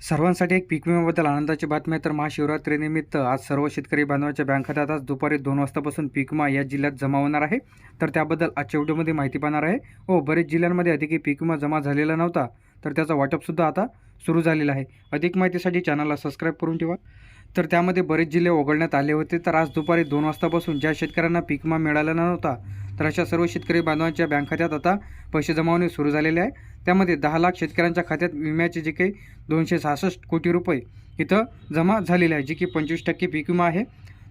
सर्वांसाठी एक पीक विम्याबद्दल आनंदाची बातमी आहे. तर महाशिवरात्रीनिमित्त आज सर्व शेतकरी बांधवांच्या बँक खात्यात आज दुपारी दोन वाजतापासून पीक विमा या जिल्ह्यात जमा होणार आहे. तर त्याबद्दल आजच्या व्हिडिओमध्ये माहिती पाहणार आहे. हो बरेच जिल्ह्यांमध्ये अधिकही पीक विमा जमा झालेला नव्हता. तर त्याचा वाटपसुद्धा आता सुरू झालेला आहे. अधिक माहितीसाठी चॅनलला सबस्क्राईब करून ठेवा. तर त्यामध्ये बरेच जिल्हे वगळण्यात आले होते. तर आज दुपारी दोन वाजतापासून ज्या शेतकऱ्यांना पीक विमा मिळाला नव्हता तर अशा सर्व शेतकरी बांधवांच्या बँक खात्यात आता पैसे जमावणे सुरू झालेले आहे. त्यामध्ये दहा लाख शेतकऱ्यांच्या खात्यात विम्याचे जे काही दोनशे सहासष्ट कोटी रुपये इथं जमा झालेले आहे जे की पंचवीस टक्के पीक विमा आहे.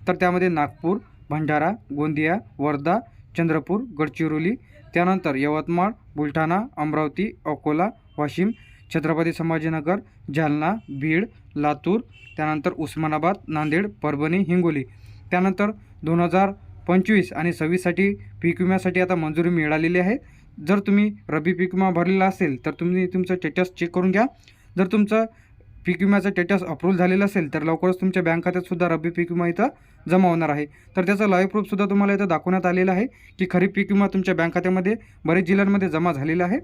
तर त्यामध्ये नागपूर भंडारा गोंदिया वर्धा चंद्रपूर गडचिरोली त्यानंतर यवतमाळ बुलढाणा अमरावती अकोला वाशिम छत्रपती संभाजीनगर जालना बीड लातूर त्यानंतर उस्मानाबाद नांदेड परभणी हिंगोली. त्यानंतर दोन हजार पंचवीस आणि सव्वीससाठी पीक विम्यासाठी आता मंजुरी मिळालेली आहे. जर तुम्ही रब्बी पीक विमा भरलेला असेल तर तुम्ही तुमचं स्टेटस चेक करून घ्या. जर तुमचं पीक विम्याचं स्टेटस अप्रूव्ह झालेलं असेल तर लवकरच तुमच्या बँक खात्यातसुद्धा रब्बी पीक विमा इथं जमा होणार आहे. तर त्याचं लाईव्ह प्रूफसुद्धा तुम्हाला इथं दाखवण्यात आलेलं आहे की खरीप पीक विमा तुमच्या बँक खात्यामध्ये बरेच जिल्ह्यांमध्ये जमा झालेला आहे.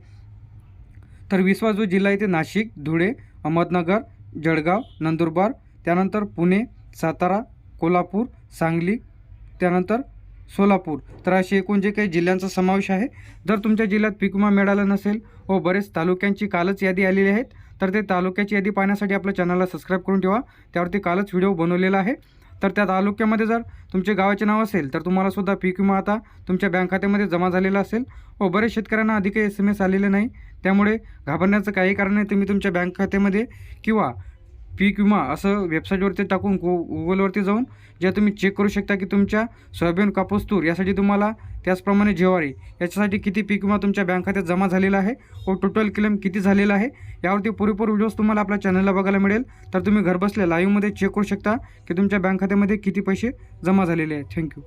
तर विसवा जो जिल्हा आहे ते नाशिक धुळे अहमदनगर जळगाव नंदुरबार त्यानंतर पुणे सातारा कोल्हापूर सांगली त्यानंतर सोलापूर. तर असे एकूण जे काही जिल्ह्यांचा समावेश आहे. जर तुमच्या जिल्ह्यात पीक विमा मिळाला नसेल व बरेच तालुक्यांची कालच यादी आलेली आहेत तर ते तालुक्याची यादी पाहण्यासाठी आपल्या चॅनलला सबस्क्राईब करून ठेवा. त्यावरती कालच व्हिडिओ बनवलेला आहे. तर त्या तालुक्यामध्ये जर तुमचे गावाचे नाव असेल तर तुम्हाला सुद्धा पीक विमा आता तुमच्या बँक खात्यामध्ये जमा झालेला असेल व बरेच शेतकऱ्यांना अधिक एस एम एस आलेले नाही. त्यामुळे घाबरण्याचं काही कारण नाही तुम्ही तुमच्या बँक खात्यामध्ये किंवा पीक विमा असं वेबसाईटवरती टाकून गु गुगलवरती जाऊन ज्या तुम्ही चेक करू शकता की तुमच्या सोयाबीन कापूस तूर यासाठी तुम्हाला त्याचप्रमाणे ज्वारी याच्यासाठी किती पीक विमा तुमच्या बँक खात्यात जमा झालेला आहे व टोटल क्लेम किती झालेला आहे यावरती पुरेपूर व्हिडिओज तुम्हाला आपल्या चॅनलला बघायला मिळेल. तर तुम्ही घरबसल्या लाईव्हमध्ये चेक करू शकता की तुमच्या बँक खात्यामध्ये किती पैसे जमा झालेले आहेत. थँक्यू